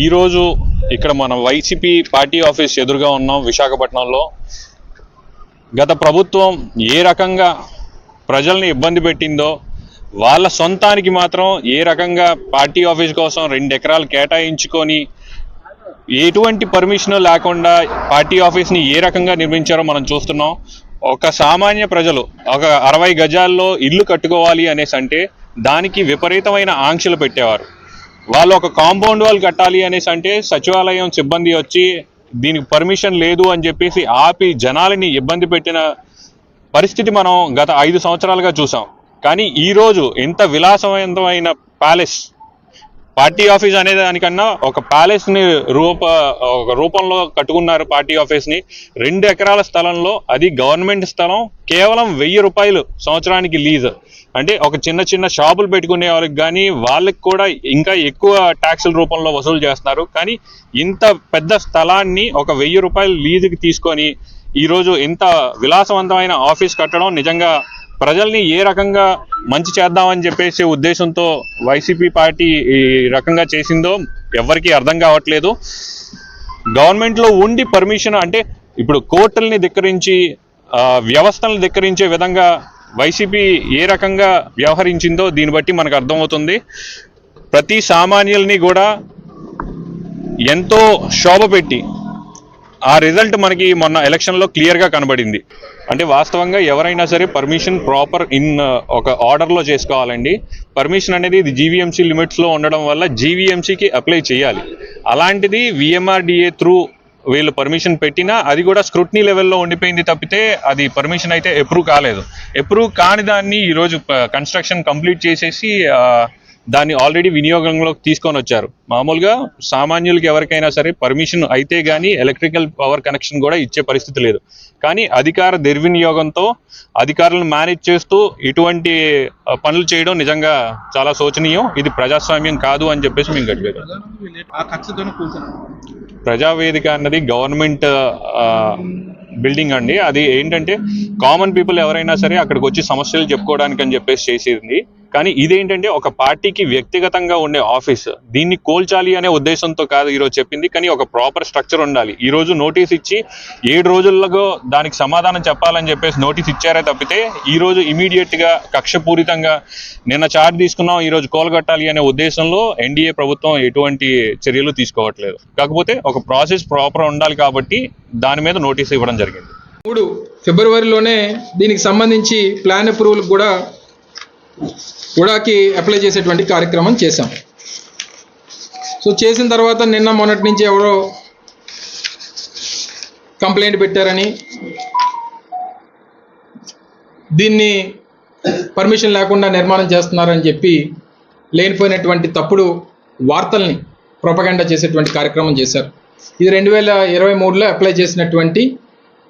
ఈరోజు ఇక్కడ మన వైసీపీ పార్టీ ఆఫీస్ ఎదురుగా ఉన్నాం విశాఖపట్నంలో. గత ప్రభుత్వం ఏ రకంగా ప్రజల్ని ఇబ్బంది పెట్టిందో వాళ్ళ సొంతానికి మాత్రం ఏ రకంగా పార్టీ ఆఫీస్ కోసం రెండు ఎకరాలు కేటాయించుకొని ఎటువంటి పర్మిషన్ లేకుండా పార్టీ ఆఫీస్ని ఏ రకంగా నిర్మించారో మనం చూస్తున్నాం. ఒక సామాన్య ప్రజలు ఒక అరవై గజాల్లో ఇల్లు కట్టుకోవాలి అనేసి అంటే దానికి విపరీతమైన ఆంక్షలు పెట్టేవారు. వాళ్ళు ఒక కాంపౌండ్ వాల్ కట్టాలి అనేసి అంటే సచివాలయం సిబ్బంది వచ్చి దీనికి పర్మిషన్ లేదు అని చెప్పేసి ఆపి జనాలని ఇబ్బంది పెట్టిన పరిస్థితి మనం గత ఐదు సంవత్సరాలుగా చూసాం. కానీ ఈరోజు ఎంత విలాసవంతమైన ప్యాలెస్ పార్టీ ఆఫీస్ అనే దానికన్నా ఒక ప్యాలెస్ని రూప ఒక రూపంలో కట్టుకున్నారు పార్టీ ఆఫీస్ని. రెండు ఎకరాల స్థలంలో అది గవర్నమెంట్ స్థలం కేవలం వెయ్యి రూపాయలు సంవత్సరానికి లీజ్. అంటే ఒక చిన్న చిన్న షాపులు పెట్టుకునే వాళ్ళకి కానీ వాళ్ళకి కూడా ఇంకా ఎక్కువ ట్యాక్సుల రూపంలో వసూలు చేస్తున్నారు. కానీ ఇంత పెద్ద స్థలాన్ని ఒక వెయ్యి రూపాయలు లీజుకి తీసుకొని ఈరోజు ఇంత విలాసవంతమైన ఆఫీస్ కట్టడం నిజంగా ప్రజల్ని ఏ రకంగా మంచి చేద్దామని చెప్పేసి ఉద్దేశంతో వైసీపీ పార్టీ ఈ రకంగా చేసిందో ఎవరికీ అర్థం కావట్లేదు. గవర్నమెంట్లో ఉండి పర్మిషన్ అంటే ఇప్పుడు కోర్టుల్ని ధిక్కరించి వ్యవస్థలను ధిక్కరించే విధంగా వైసీపీ ఏ రకంగా వ్యవహరించిందో దీన్ని బట్టి మనకు అర్థమవుతుంది. ప్రతి సామాన్యుల్ని కూడా ఎంతో శోభ పెట్టి ఆ రిజల్ట్ మనకి మొన్న ఎలక్షన్లో క్లియర్గా కనబడింది. అంటే వాస్తవంగా ఎవరైనా సరే పర్మిషన్ ప్రాపర్ ఇన్ ఒక ఆర్డర్లో చేసుకోవాలండి. పర్మిషన్ అనేది ఇది జీవీఎంసీ లిమిట్స్లో ఉండడం వల్ల జీవీఎంసీకి అప్లై చేయాలి. అలాంటిది విఎంఆర్డిఏ త్రూ వీళ్ళు పర్మిషన్ పెట్టినా అది కూడా స్క్రూట్నీ లెవెల్లో ఉండిపోయింది తప్పితే అది పర్మిషన్ అయితే ఎప్రూవ్ కాలేదు. ఎప్రూవ్ కాని దాన్ని ఈరోజు uh, కన్స్ట్రక్షన్ కంప్లీట్ చేసేసి uh, దాన్ని ఆల్రెడీ వినియోగంలోకి తీసుకొని వచ్చారు. మామూలుగా సామాన్యులకి ఎవరికైనా సరే పర్మిషన్ అయితే గానీ ఎలక్ట్రికల్ పవర్ కనెక్షన్ కూడా ఇచ్చే పరిస్థితి లేదు. కానీ అధికార దుర్వినియోగంతో అధికారులను మేనేజ్ చేస్తూ ఇటువంటి పనులు చేయడం నిజంగా చాలా శోచనీయం. ఇది ప్రజాస్వామ్యం కాదు అని చెప్పేసి మేము కూర్చున్నాను ప్రజావేదిక అన్నది గవర్నమెంట్ బిల్డింగ్ అండి. అది ఏంటంటే కామన్ పీపుల్ ఎవరైనా సరే అక్కడికి వచ్చి సమస్యలు చెప్పుకోవడానికి అని చెప్పేసి చేసేది. కానీ ఇదేంటంటే ఒక పార్టీకి వ్యక్తిగతంగా ఉండే ఆఫీస్. దీన్ని కోల్చాలి అనే ఉద్దేశంతో కాదు ఈరోజు చెప్పింది కానీ ఒక ప్రాపర్ స్ట్రక్చర్ ఉండాలి. ఈరోజు నోటీస్ ఇచ్చి ఏడు రోజుల్లో దానికి సమాధానం చెప్పాలని చెప్పేసి నోటీస్ ఇచ్చారే తప్పితే ఈ రోజు కక్షపూరితంగా నిన్న చార్జ్ తీసుకున్నాం ఈ రోజు కోలగట్టాలి అనే ఉద్దేశంలో ఎన్డీఏ ప్రభుత్వం ఎటువంటి చర్యలు తీసుకోవట్లేదు. కాకపోతే ఒక ప్రాసెస్ ప్రాపర్ ఉండాలి కాబట్టి దాని మీద నోటీస్ ఇవ్వడం జరిగింది. మూడు ఫిబ్రవరిలోనే దీనికి సంబంధించి ప్లాన్ అప్రూవల్ కూడా ఉడాకి అప్లై చేసేటువంటి కార్యక్రమం చేశాం. సో చేసిన తర్వాత నిన్న మొన్నటి నుంచి ఎవరో కంప్లైంట్ పెట్టారని దీన్ని పర్మిషన్ లేకుండా నిర్మాణం చేస్తున్నారని చెప్పి లేనిపోయినటువంటి తప్పుడు వార్తల్ని ప్రొపగండా చేసేటువంటి కార్యక్రమం చేశారు. ఇది రెండు వేల ఇరవై మూడులో అప్లై చేసినటువంటి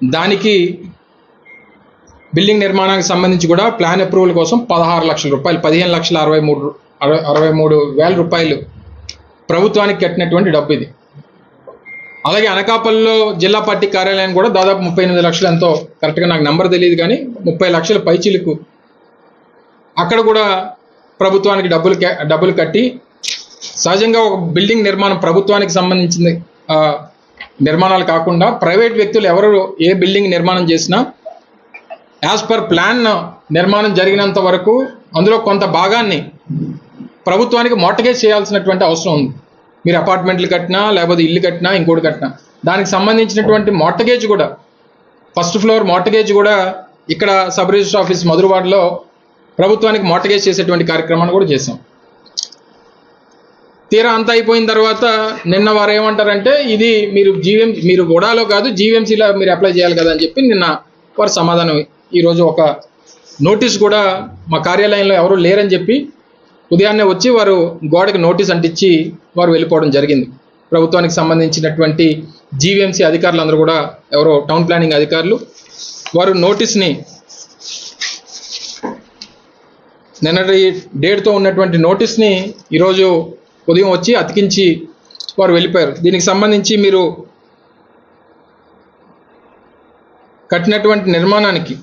దానికి బిల్డింగ్ నిర్మాణానికి సంబంధించి కూడా ప్లాన్ అప్రూవల్ కోసం పదహారు లక్షల రూపాయలు పదిహేను లక్షల అరవై మూడు అరవై అరవై మూడు వేల రూపాయలు ప్రభుత్వానికి కట్టినటువంటి డబ్బు ఇది. అలాగే అనకాపల్లిలో జిల్లా పార్టీ కార్యాలయం కూడా దాదాపు ముప్పై ఎనిమిది లక్షలు ఎంతో కరెక్ట్గా నాకు నెంబర్ తెలియదు కానీ ముప్పై లక్షల పైచీలకు అక్కడ కూడా ప్రభుత్వానికి డబ్బులు డబ్బులు కట్టి సహజంగా ఒక బిల్డింగ్ నిర్మాణం ప్రభుత్వానికి సంబంధించింది నిర్మాణాలు కాకుండా ప్రైవేట్ వ్యక్తులు ఎవరు ఏ బిల్డింగ్ నిర్మాణం చేసినా యాజ్ పర్ ప్లాన్ నిర్మాణం జరిగినంత వరకు అందులో కొంత భాగాన్ని ప్రభుత్వానికి మోటగేజ్ చేయాల్సినటువంటి అవసరం ఉంది. మీరు అపార్ట్మెంట్లు కట్టినా లేకపోతే ఇల్లు కట్టినా ఇంకోటి కట్టినా. దానికి సంబంధించినటువంటి మోటగేజ్ కూడా ఫస్ట్ ఫ్లోర్ మోటగేజ్ కూడా ఇక్కడ సబ్ రిజిస్టర్ ఆఫీస్ మధురవాడలో ప్రభుత్వానికి మోటగేజ్ చేసేటువంటి కార్యక్రమాన్ని కూడా చేశాం. తీరా అంతా అయిపోయిన తర్వాత నిన్న వారు ఏమంటారంటే ఇది మీరు జీవీఎం మీరు గోడాలో కాదు జీవీఎంసీలో మీరు అప్లై చేయాలి కదా అని చెప్పి నిన్న వారు సమాధానం ఈరోజు ఒక నోటీస్ కూడా మా కార్యాలయంలో ఎవరు లేరని చెప్పి ఉదయాన్నే వచ్చి వారు గోడకి నోటీస్ అంటించి వారు వెళ్ళిపోవడం జరిగింది. ప్రభుత్వానికి సంబంధించినటువంటి జీవీఎంసీ అధికారులు అందరూ కూడా ఎవరో టౌన్ ప్లానింగ్ అధికారులు వారు నోటీస్ని నిన్నటి డేట్తో ఉన్నటువంటి నోటీస్ని ఈరోజు ఉదయం వచ్చి అతికించి వారు వెళ్ళిపోయారు. దీనికి సంబంధించి మీరు కట్టినటువంటి నిర్మాణానికి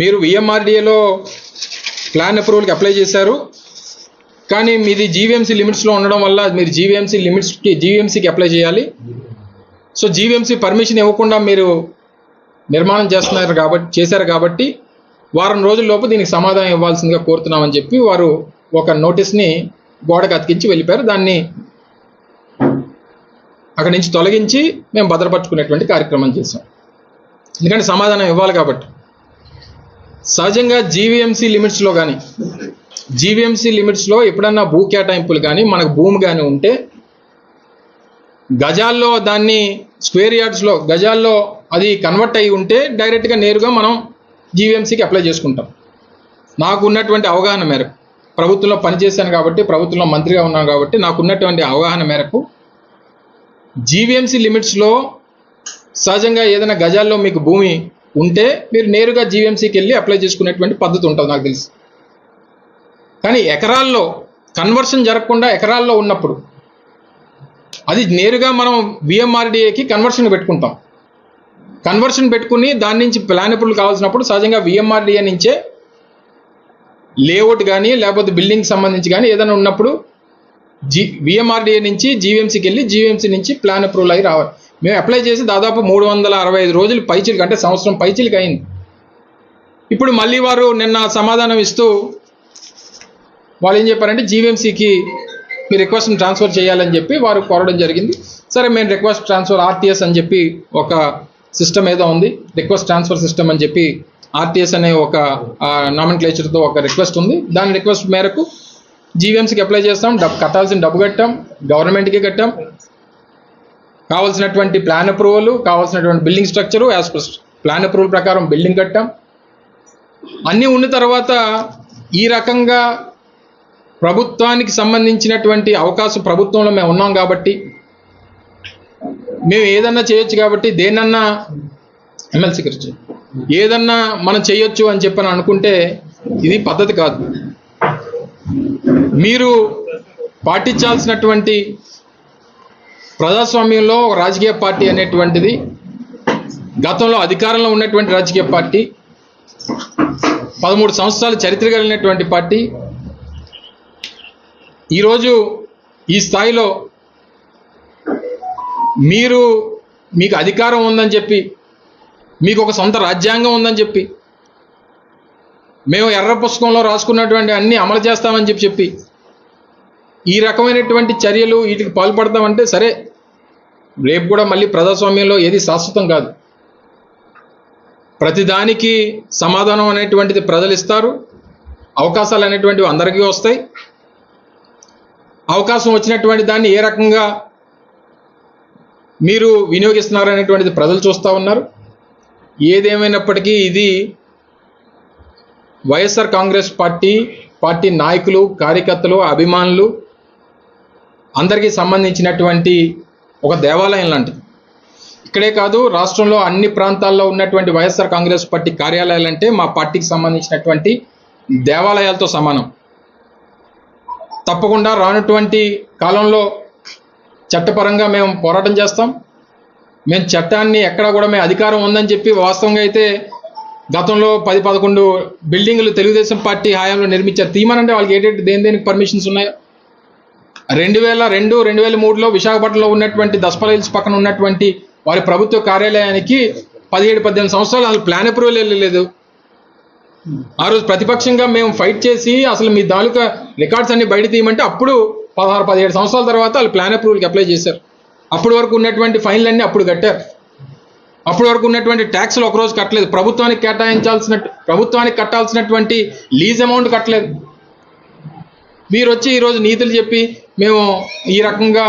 మీరు విఎంఆర్డిఏలో ప్లాన్ అప్రూవల్కి అప్లై చేశారు. కానీ మీది జీవీఎంసీ లిమిట్స్లో ఉండడం వల్ల మీరు జీవీఎంసీ లిమిట్స్కి జీవీఎంసీకి అప్లై చేయాలి. సో జీవీఎంసీ పర్మిషన్ ఇవ్వకుండా మీరు నిర్మాణం చేస్తున్నారు కాబట్టి చేశారు కాబట్టి వారం రోజుల్లోపు దీనికి సమాధానం ఇవ్వాల్సిందిగా కోరుతున్నామని చెప్పి వారు ఒక నోటీస్ని గోడకు అతికించి వెళ్ళిపోయారు. దాన్ని అక్కడి నుంచి తొలగించి మేము భద్రపరుచుకునేటువంటి కార్యక్రమం చేశాం. ఎందుకంటే సమాధానం ఇవ్వాలి కాబట్టి. సహజంగా జీవీఎంసీ లిమిట్స్లో కానీ జీవీఎంసీ లిమిట్స్లో ఎప్పుడన్నా భూ కేటాయింపులు కానీ మనకు భూమి కానీ ఉంటే గజాల్లో దాన్ని స్క్వేర్ యార్డ్స్లో గజాల్లో అది కన్వర్ట్ అయి ఉంటే డైరెక్ట్గా నేరుగా మనం జీవీఎంసీకి అప్లై చేసుకుంటాం. నాకు ఉన్నటువంటి అవగాహన మేరకు ప్రభుత్వంలో పనిచేశాను కాబట్టి ప్రభుత్వంలో మంత్రిగా ఉన్నాను కాబట్టి నాకు ఉన్నటువంటి అవగాహన మేరకు జీవీఎంసీ లిమిట్స్లో సహజంగా ఏదైనా గజాల్లో మీకు భూమి ఉంటే మీరు నేరుగా జీవీఎంసీకి వెళ్ళి అప్లై చేసుకునేటువంటి పద్ధతి ఉంటుంది నాకు తెలుసు. కానీ ఎకరాల్లో కన్వర్షన్ జరగకుండా ఎకరాల్లో ఉన్నప్పుడు అది నేరుగా మనం విఎంఆర్డిఏకి కన్వర్షన్ పెట్టుకుంటాం. కన్వర్షన్ పెట్టుకుని దాని నుంచి ప్లాన్ అప్రూవల్ కావాల్సినప్పుడు సహజంగా విఎంఆర్డిఏ నుంచే లేఅవుట్ కానీ లేకపోతే బిల్డింగ్ సంబంధించి కానీ ఏదైనా ఉన్నప్పుడు జీ విఎంఆర్డిఏ నుంచి జీవీఎంసీకి వెళ్ళి జీవీఎంసీ నుంచి ప్లాన్ అప్రూవల్ అయ్యి రావాలి. మేము అప్లై చేసి దాదాపు మూడు వందల అరవై ఐదు రోజులు పైచిలికి అంటే సంవత్సరం పైచిలికి అయింది. ఇప్పుడు మళ్ళీ వారు నిన్న సమాధానం ఇస్తూ వాళ్ళు ఏం చెప్పారంటే జీవీఎంసీకి మీ రిక్వెస్ట్ని ట్రాన్స్ఫర్ చేయాలని చెప్పి వారు కోరడం జరిగింది. సరే మేము రిక్వెస్ట్ ట్రాన్స్ఫర్ ఆర్టీఎస్ అని చెప్పి ఒక సిస్టమ్ ఏదో ఉంది. రిక్వెస్ట్ ట్రాన్స్ఫర్ సిస్టమ్ అని చెప్పి ఆర్టీఎస్ అనే ఒక నామిన్ క్లేచర్తో ఒక రిక్వెస్ట్ ఉంది. దాని రిక్వెస్ట్ మేరకు జీవీఎంసీకి అప్లై చేస్తాం. డబ్బు కట్టాల్సిన డబ్బు కట్టాం. గవర్నమెంట్కి కట్టాం. కావాల్సినటువంటి ప్లాన్ అప్రూవల్ కావాల్సినటువంటి building structure as per plan approval ప్రకారం బిల్డింగ్ కట్టాం. అన్నీ ఉన్న తర్వాత ఈ రకంగా ప్రభుత్వానికి సంబంధించినటువంటి అవకాశం ప్రభుత్వంలో మేము ఉన్నాం కాబట్టి మేము ఏదన్నా చేయొచ్చు కాబట్టి దేనన్నా ఎమ్మెల్సీ గురించి ఏదన్నా మనం చేయొచ్చు అని చెప్పని అనుకుంటే ఇది పద్ధతి కాదు. మీరు పాటించాల్సినటువంటి ప్రజాస్వామ్యంలో ఒక రాజకీయ పార్టీ అనేటువంటిది గతంలో అధికారంలో ఉన్నటువంటి రాజకీయ పార్టీ పదమూడు సంవత్సరాలు చరిత్ర కలిగినటువంటి పార్టీ. ఈరోజు ఈ స్థాయిలో మీరు మీకు అధికారం ఉందని చెప్పి మీకు ఒక సొంత రాజ్యాంగం ఉందని చెప్పి మేము ఎర్ర పుస్తకంలో రాసుకున్నటువంటి అన్ని అమలు చేస్తామని చెప్పి చెప్పి ఈ రకమైనటువంటి చర్యలు వీటికి పాల్పడతామంటే సరే రేపు కూడా మళ్ళీ ప్రజాస్వామ్యంలో ఏది శాశ్వతం కాదు. ప్రతిదానికి సమాధానం అనేటువంటిది ప్రజలు ఇస్తారు. అవకాశాలు అనేటువంటివి అందరికీ వస్తాయి. అవకాశం వచ్చినటువంటి దాన్ని ఏ రకంగా మీరు వినియోగిస్తున్నారు అనేటువంటిది ప్రజలు చూస్తూ ఉన్నారు. ఏదేమైనప్పటికీ ఇది వైఎస్ఆర్ కాంగ్రెస్ పార్టీ పార్టీ నాయకులు కార్యకర్తలు అభిమానులు అందరికీ సంబంధించినటువంటి ఒక దేవాలయం లాంటిది. ఇక్కడే కాదు రాష్ట్రంలో అన్ని ప్రాంతాల్లో ఉన్నటువంటి వైఎస్ఆర్ కాంగ్రెస్ పార్టీ కార్యాలయాలంటే మా పార్టీకి సంబంధించినటువంటి దేవాలయాలతో సమానం. తప్పకుండా రానటువంటి కాలంలో చట్టపరంగా మేము పోరాటం చేస్తాం. మేము చట్టాన్ని ఎక్కడ కూడా మేము అధికారం ఉందని చెప్పి వాస్తవంగా అయితే గతంలో పది పదకొండు బిల్డింగులు తెలుగుదేశం పార్టీ హయాంలో నిర్మించారు తీమనంటే వాళ్ళకి ఏంటంటే దేని దేనికి పర్మిషన్స్ ఉన్నాయో రెండు వేల రెండు రెండు వేల మూడులో విశాఖపట్నంలో ఉన్నటువంటి దస్పల హిల్స్ పక్కన ఉన్నటువంటి వారి ప్రభుత్వ కార్యాలయానికి పదిహేడు పద్దెనిమిది సంవత్సరాలు అసలు ప్లాన్ అప్రూవల్ వెళ్ళలేదు ఆ రోజు ప్రతిపక్షంగా మేము ఫైట్ చేసి అసలు మీ తాలూకా రికార్డ్స్ అన్ని బయట తీయమంటే అప్పుడు పదహారు పదిహేడు సంవత్సరాల తర్వాత వాళ్ళు ప్లాన్ అప్రూవల్కి అప్లై చేశారు. అప్పటి వరకు ఉన్నటువంటి ఫైన్లన్నీ అప్పుడు కట్టారు. అప్పటి వరకు ఉన్నటువంటి ట్యాక్స్లు ఒక రోజు కట్టలేదు. ప్రభుత్వానికి కేటాయించాల్సిన ప్రభుత్వానికి కట్టాల్సినటువంటి లీజ్ అమౌంట్ కట్టలేదు. మీరు వచ్చి ఈరోజు నీతులు చెప్పి మేము ఈ రకంగా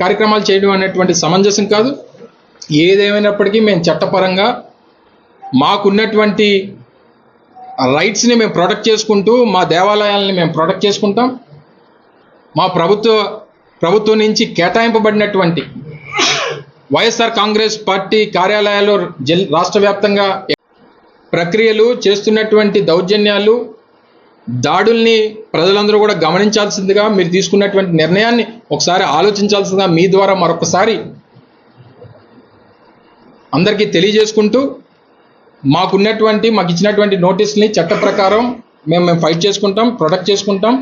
కార్యక్రమాలు చేయడం అనేటువంటి సమంజసం కాదు. ఏదేమైనప్పటికీ మేము చట్టపరంగా మాకున్నటువంటి రైట్స్ని మేము ప్రొటెక్ట్ చేసుకుంటూ మా దేవాలయాలని మేము ప్రొటెక్ట్ చేసుకుంటాం. మా ప్రభుత్వ ప్రభుత్వం నుంచి కేటాయింపబడినటువంటి వైఎస్ఆర్ కాంగ్రెస్ పార్టీ కార్యాలయాలు జిల్ రాష్ట్ర వ్యాప్తంగా ప్రక్రియలు చేస్తున్నటువంటి దౌర్జన్యాలు దాడుల్ని ప్రజలందరూ కూడా గమనించాల్సిందిగా మీరు తీసుకున్నటువంటి నిర్ణయాన్ని ఒకసారి ఆలోచించాల్సిందిగా మీ ద్వారా మరొకసారి అందరికీ తెలియజేసుకుంటూ మాకున్నటువంటి మాకు ఇచ్చినటువంటి నోటీస్ని చట్ట ప్రకారం మేము మేము ఫైట్ చేసుకుంటాం ప్రొటెక్ట్ చేసుకుంటాం.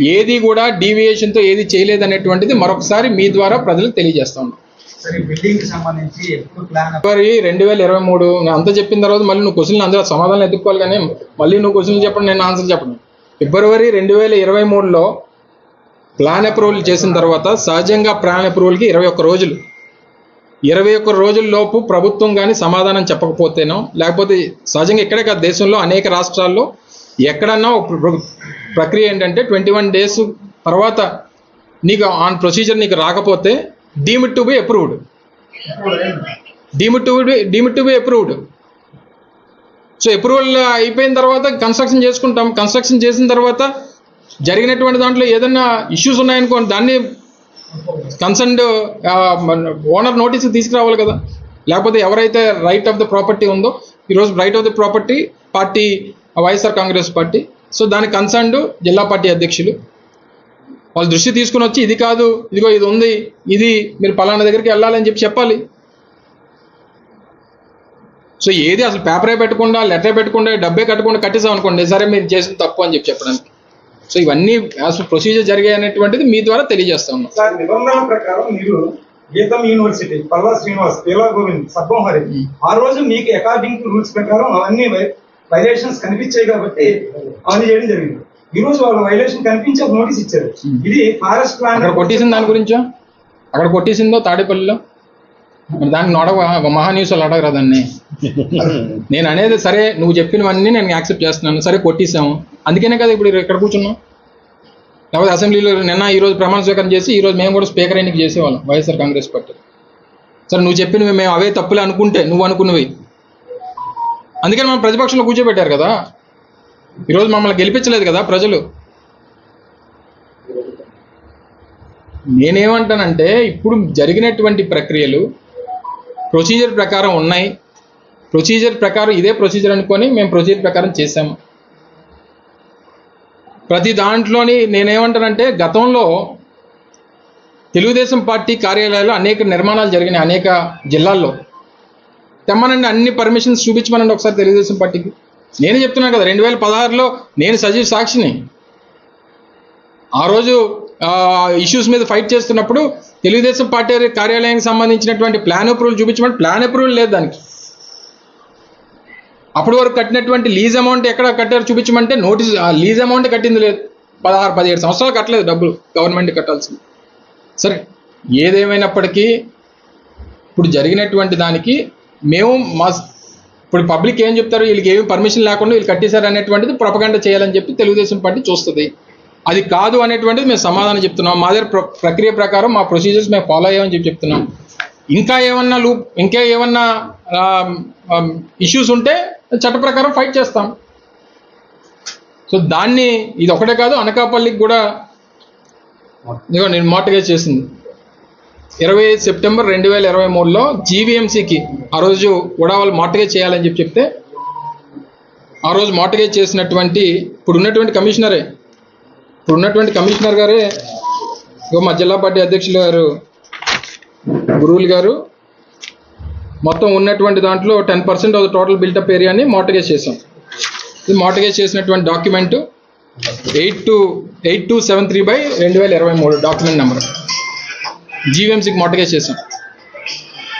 ఏది కూడా డీవియేషన్తో ఏది చేయలేదు అనేటువంటిది మరొకసారి మీ ద్వారా ప్రజలకు తెలియజేస్తా ఫిబ్రవరి రెండు వేల ఇరవై మూడు అంత చెప్పిన తర్వాత మళ్ళీ నువ్వు క్వశ్చన్ అందులో సమాధానం ఎదుర్కోవాలి కానీ మళ్ళీ నువ్వు క్వశ్చన్ చెప్పండి నేను ఆన్సర్ చెప్పండి ఫిబ్రవరి రెండు వేల ఇరవై మూడులో ప్లాన్ అప్రూవల్ చేసిన తర్వాత సహజంగా ప్లాన్ అప్రూవల్కి ఇరవై ఒక్క రోజులు. ఇరవై ఒక్క రోజుల లోపు ప్రభుత్వం కానీ సమాధానం చెప్పకపోతేనో లేకపోతే సహజంగా ఇక్కడే కాదు దేశంలో అనేక రాష్ట్రాల్లో ఎక్కడన్నా ఒక ప్ర- ప్రక్రియ ఏంటంటే ట్వంటీ వన్ డేస్ తర్వాత నీకు ఆన్ ప్రొసీజర్ నీకు రాకపోతే deemed to be approved deemed to be deemed to be approved so approval అయిపోయిన తర్వాత కన్స్ట్రక్షన్ చేసుకుంటాం. కన్స్ట్రక్షన్ చేసిన తర్వాత జరిగినటువంటి దాంట్లో ఏదైనా ఇష్యూస్ ఉన్నాయనుకోండి దాన్ని కన్సర్న్డ్ ఓనర్ నోటీస్ తీసుకురావాలి కదా. లేకపోతే ఎవరైతే రైట్ ఆఫ్ ద ప్రాపర్టీ ఉందో ఈరోజు right of the property party YSR Congress party. So దానికి కన్సర్న్డ్ జిల్లా పార్టీ అధ్యక్షులు. వాళ్ళ దృష్టి తీసుకుని వచ్చి ఇది కాదు ఇదిగో ఇది ఉంది ఇది మీరు పలానా దగ్గరికి వెళ్ళాలని చెప్పి చెప్పాలి. సో ఏది అసలు పేపరే పెట్టకుండా లెటరే పెట్టకుండా డబ్బే కట్టకుండా కట్టేసాం అనుకోండి సరే మీరు చేసిన తప్పు అని చెప్పి చెప్పడానికి. సో ఇవన్నీ అసలు ప్రొసీజర్ జరిగాయి అనేటువంటిది మీ ద్వారా తెలియజేస్తా ఉన్నాం. సార్ నిబంధనల ప్రకారం మీరు గీతం యూనివర్సిటీ పల్లా శ్రీనివాస్ పేలా గోవింద్ సబ్బోహరి ఆ రోజు మీకు అకార్డింగ్ టు రూల్స్ ప్రకారం అవన్నీ వైలేషన్స్ కనిపించాయి కాబట్టి అవన్నీ చేయడం జరిగింది. ఈ రోజు వాళ్ళు వైలేషన్ కనిపించి ఒక నోటీస్ ఇచ్చారు ఇది ఫారెస్ట్ ప్లాన్ అక్కడ కొట్టేసిన దాని గురించో? అక్కడ కొట్టేసిందో తాడేపల్లిలో? మరి దానికి నొడవ మహా న్యూస్ వాళ్ళు అడగరా దాన్ని? నేను అనేది సరే నువ్వు చెప్పినవన్నీ నేను యాక్సెప్ట్ చేస్తున్నాను. సరే కొట్టేసాము అందుకనే కదా ఇప్పుడు ఇక్కడ కూర్చున్నాం. లేకపోతే అసెంబ్లీలో నిన్న ఈ రోజు ప్రమాణ స్వీకారం చేసి ఈ రోజు మేము కూడా స్పీకర్ ఎన్నిక చేసేవాళ్ళం వైఎస్ఆర్ కాంగ్రెస్ పార్టీ. సరే నువ్వు చెప్పినవి మేము అవే తప్పులే అనుకుంటే నువ్వు అనుకున్నవి. అందుకని మనం ప్రతిపక్షంలో కూర్చోబెట్టారు కదా. ఈరోజు మమ్మల్ని గెలిపించలేదు కదా ప్రజలు? నేనేమంటానంటే ఇప్పుడు జరిగినటువంటి ప్రక్రియలు ప్రొసీజర్ ప్రకారం ఉన్నాయి. ప్రొసీజర్ ప్రకారం ఇదే ప్రొసీజర్ అనుకొని మేము ప్రొసీజర్ ప్రకారం చేసాము ప్రతి దాంట్లోని నేనేమంటానంటే గతంలో తెలుగుదేశం పార్టీ కార్యాలయాల్లో అనేక నిర్మాణాలు జరిగినాయి అనేక జిల్లాల్లో. తెమ్మనండి అన్ని పర్మిషన్స్ చూపించమనండి ఒకసారి తెలుగుదేశం పార్టీకి. నేనే చెప్తున్నాను కదా రెండు వేల పదహారులో నేను సజీవ్ సాక్షిని. ఆ రోజు ఇష్యూస్ మీద ఫైట్ చేస్తున్నప్పుడు తెలుగుదేశం పార్టీ కార్యాలయానికి సంబంధించినటువంటి ప్లాన్ అప్రూవల్ చూపించమని ప్లాన్ అప్రూవల్ లేదు దానికి. అప్పటి వరకు కట్టినటువంటి లీజ్ అమౌంట్ ఎక్కడ కట్టారు చూపించమంటే నోటీస్ లీజ్ అమౌంట్ కట్టింది లేదు. పదహారు పదిహేడు సంవత్సరాలు కట్టలేదు డబ్బులు గవర్నమెంట్ కట్టాల్సింది. సరే ఏదేమైనప్పటికీ ఇప్పుడు జరిగినటువంటి దానికి మేము మా ఇప్పుడు పబ్లిక్ ఏం చెప్తారు? వీళ్ళకి ఏమి పర్మిషన్ లేకుండా వీళ్ళు కట్టేశారు అనేటువంటిది ప్రొపగండ చేయాలని చెప్పి తెలుగుదేశం పార్టీ చూస్తుంది. అది కాదు అనేటువంటిది మేము సమాధానం చెప్తున్నాం. మా దగ్గర ప్ర- ప్రక్రియ ప్రకారం మా ప్రొసీజర్స్ మేము ఫాలో అయ్యామని చెప్పి చెప్తున్నాం. ఇంకా ఏమన్నా లూప్ ఇంకా ఏమన్నా ఇష్యూస్ ఉంటే చట్ట ప్రకారం ఫైట్ చేస్తాం. సో దాన్ని ఇది ఒకటే కాదు అనకాపల్లికి కూడా ఇదిగో నేను మార్టగేజ్ చేసింది. ఇరవై ఐదు సెప్టెంబర్ రెండు వేల ఇరవై మూడులో జీవీఎంసీకి ఆ రోజు కూడా వాళ్ళు చేయాలని చెప్పి చెప్తే ఆ రోజు మార్టగేజ్ చేసినటువంటి ఇప్పుడు ఉన్నటువంటి కమిషనరే ఇప్పుడు ఉన్నటువంటి కమిషనర్ గారే మా జిల్లా పార్టీ అధ్యక్షులు గారు గురువులు గారు మొత్తం ఉన్నటువంటి దాంట్లో ten percent of total built up ఏరియాని మోటగేజ్ చేసాం ఇది మార్టగేజ్ చేసినటువంటి document eight two eight two seven three by రెండు వేల ఇరవై మూడు డాక్యుమెంట్ నెంబర్. జీవీఎంసీకి మొట్టగేజ్ చేసాం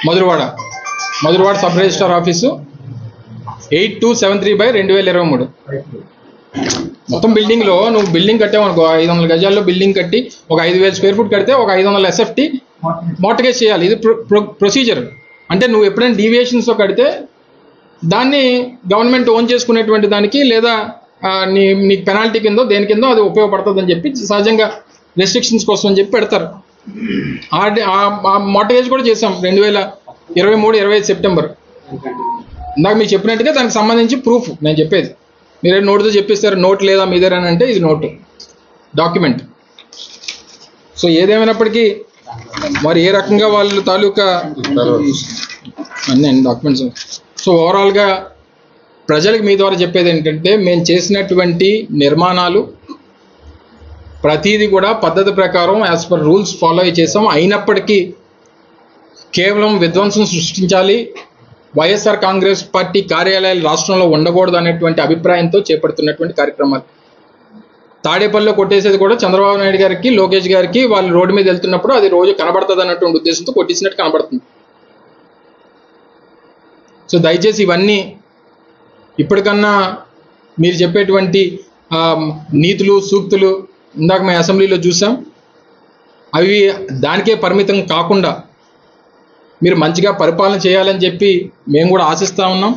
Madhurawada. Madhurawada sub registrar office eight two seven three by రెండు వేల ఇరవై మూడు. మొత్తం బిల్డింగ్లో నువ్వు బిల్డింగ్ కట్టావు అనుకో ఐదు వందల గజాల్లో బిల్డింగ్ కట్టి ఒక ఐదు వేల స్క్వేర్ ఫుట్ కడితే ఒక ఐదు వందల ఎస్ఎఫ్టీ మోటగేజ్ చేయాలి. ఇది ప్రొసీజర్. అంటే నువ్వు ఎప్పుడైనా డీవియేషన్స్తో కడితే దాన్ని గవర్నమెంట్ ఓన్ చేసుకునేటువంటి దానికి లేదా నీ నీ పెనాల్టీ కిందో దేని కిందో అది ఉపయోగపడుతుంది అని చెప్పి సహజంగా రెస్ట్రిక్షన్స్ కోసం అని చెప్పి పెడతారు. ఆ మార్టగేజ్ కూడా చేసాం రెండు వేల ఇరవై మూడు ఇరవై ఐదు సెప్టెంబర్. ఇందాక మీకు చెప్పినట్టుగా దానికి సంబంధించి ప్రూఫ్ నేను చెప్పేది. మీరే నోటుతో చెప్పేస్తారు నోట్ లేదా మీ దగ్గర అని అంటే ఇది నోటు డాక్యుమెంట్. సో ఏదేమైనప్పటికీ మరి ఏ రకంగా వాళ్ళు తాలూకా అన్నీ డాక్యుమెంట్స్ సో ఓవరాల్గా ప్రజలకు మీ ద్వారా చెప్పేది ఏంటంటే మేము చేసినటువంటి నిర్మాణాలు ప్రతిదీ కూడా పద్ధతి ప్రకారం యాజ్ పర్ రూల్స్ ఫాలో చేసాం. అయినప్పటికీ కేవలం విధ్వంసం సృష్టించాలి. వైఎస్ఆర్ కాంగ్రెస్ పార్టీ కార్యాలయాలు రాష్ట్రంలో ఉండకూడదు అనేటువంటి అభిప్రాయంతో చేపడుతున్నటువంటి కార్యక్రమాలు. తాడేపల్లిలో కొట్టేసేది కూడా చంద్రబాబు నాయుడు గారికి లోకేష్ గారికి వాళ్ళు రోడ్డు మీద వెళ్తున్నప్పుడు అది రోజు కనబడుతుంది అన్నటువంటి ఉద్దేశంతో కొట్టించినట్టు కనబడుతుంది. సో దయచేసి ఇవన్నీ ఇప్పటికన్నా మీరు చెప్పేటువంటి నీతులు సూక్తులు ఇందాక మేము అసెంబ్లీలో చూసాం. అవి దానికే పరిమితం కాకుండా మీరు మంచిగా పరిపాలన చేయాలని చెప్పి మేము కూడా ఆశిస్తూ ఉన్నాం.